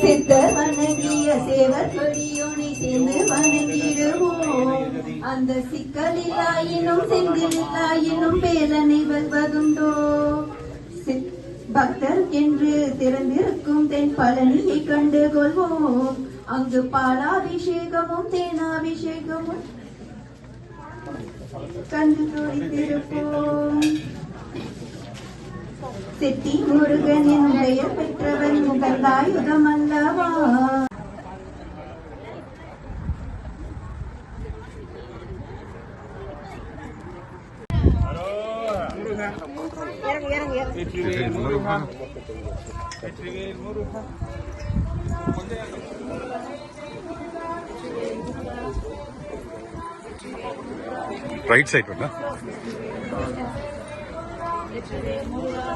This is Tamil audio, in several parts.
சித்த வணங்கிய சேவர் கொடியோனை சேர்ந்து வணங்கிடுவோம். அந்த சிக்கலில்லாயினும் செந்திலில்லாயினும் பேரனை வருவதுண்டோ சித்- பக்தர் என்று திறந்திருக்கும் தென் பழனியை கண்டு கொள்வோம் அங்கு பாலாபிஷேகமும் தேனாபிஷேகமும் கண்டு துடித்திருப்போம். செட்டி முருகன் என் பெயர் பெற்றவன் முகந்தாயுதம் அல்லவா வெற்றிவேல் முருகா வெற்றிவேல் முருகா ரைட் சைட் வேணா சரி வெற்றிவேல் முருகா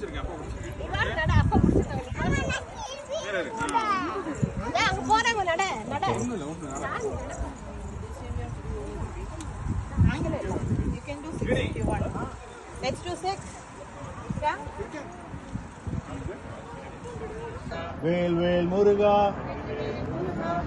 பிடிச்சிருக்கேன் அப்பா பிடிச்சிருக்கேன் வேற இருக்கு அங்க போறாங்க நட நட. ஒண்ணு இல்ல ஒண்ணு You can do six if you want. Let's do six. Yeah? வேல் வேல் முருகா.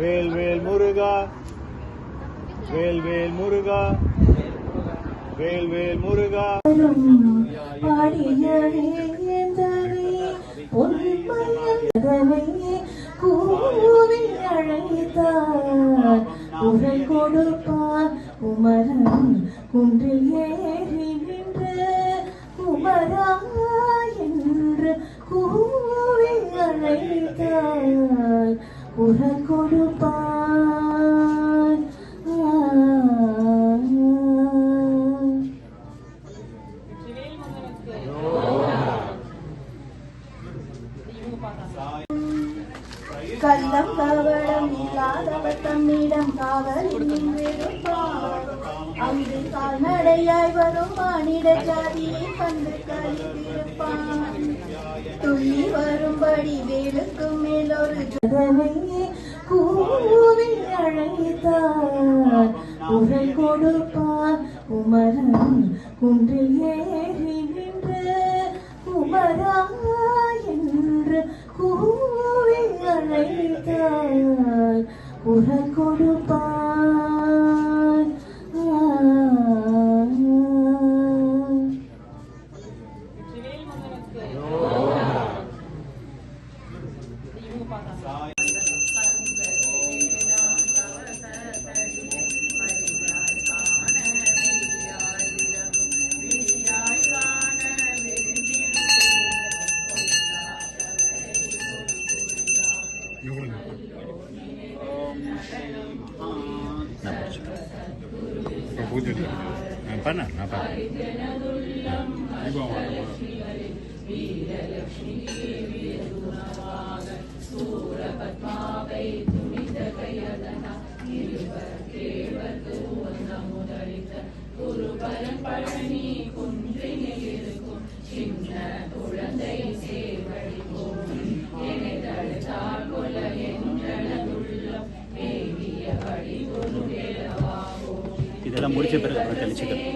வேல் வேல் முருகா. வேல் வேல் முருகா. வேல் பொன்மயந்தனை கூவி அழைத்தார் உரை கொடுப்பார் குமரன் குன்றில் ஏறி நின்று குமரா என்று கூவி அழைத்தார். Tuhan ku depan Thank you. கள்ளம் கவடம் இல்லாதவர் தம்மிடம் காவலில் நின்றிருப்பார் அங்கு கால்நடையாய் வரும் மானிட ஜாதியை கண்டு கழித்திருப்பான் துள்ளி வரும்படி வேலுக்கு மேலொரு ஜதனையே கூவி அழைத்தார். உரை கொடுப்பார். குமரன் குன்றில் ஏறி நின்று குமரா Wuhan cô đưa ban You're going to. Una porción. Con juicio. Una சின்ன குழந்தை எல்லாம் முடிச்ச பிறகு அப்புறம் தெளிச்சுக்கலாம்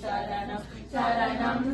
சரணம் சரணம்